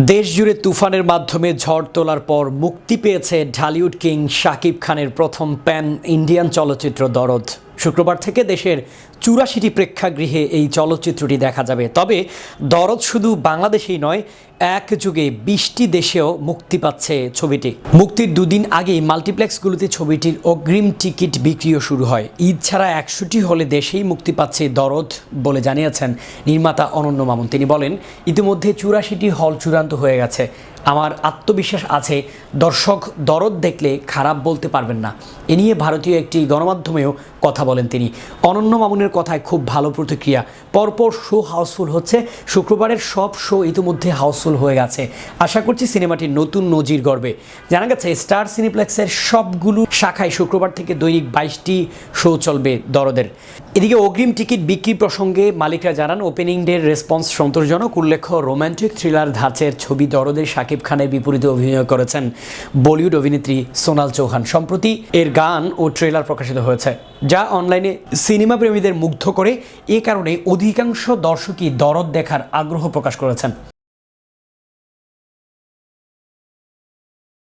দেশ জুড়ে তুফানের মাধ্যমে ঝড় তোলার পর মুক্তি পেয়েছে ঢালিউড কিং শাকিব খানের প্রথম প্যান ইন্ডিয়ান চলচ্চিত্র দরদ। শুক্রবার থেকে দেশের চুরাশিটি প্রেক্ষাগৃহে এই চলচ্চিত্রটি দেখা যাবে। তবে দরদ শুধু বাংলাদেশেই নয় এক যুগে বিশটি দেশেও মুক্তি পাচ্ছে ছবিটি। মুক্তির দুদিন আগেই মাল্টিপ্লেক্সগুলোতে ছবিটির অগ্রিম টিকিট বিক্রিও শুরু হয়। ঈদ ছাড়া একশোটি হলে দেশেই মুক্তি পাচ্ছে দরদ বলে জানিয়েছেন নির্মাতা অনন্য মামুন। তিনি বলেন, ইতিমধ্যে চুরাশিটি হল চূড়ান্ত হয়ে গেছে। আমার আত্মবিশ্বাস আছে, দর্শক দরদ দেখলে খারাপ বলতে পারবেন না। এ নিয়ে ভারতীয় একটি গণমাধ্যমেও কথা বলেন তিনি। অনন্য মামুনের কথায় খুব ভালো প্রতিক্রিয়া। পরপর শো হাউসফুল হচ্ছে। শুক্রবারের সব শো ইতিমধ্যে হাউসফুল হয়ে গেছে। আশা করছি সিনেমাটির নতুন নজির গড়বে। জানা গেছে, স্টার সিনেপ্লেক্সের সবগুলো শাখায় শুক্রবার থেকে দৈনিক বাইশটি শো চলবে দরদের। এদিকে অগ্রিম টিকিট বিক্রি প্রসঙ্গে মালিকরা জানান ওপেনিং ডের রেসপন্স সন্তোষজনক। উল্লেখ্য, রোমান্টিক থ্রিলার ধাঁচের ছবি দরদের শাকিব খানের বিপরীতে অভিনয় করেছেন বলিউড অভিনেত্রী সোনাল চৌহান। সম্প্রতি এর গান ও ট্রেলার প্রকাশিত হয়েছে, যা অনলাইনে সিনেমা প্রেমীদের মুগ্ধ করে। এ কারণে অধিকাংশ দর্শকই দরদ দেখার আগ্রহ প্রকাশ করেছেন।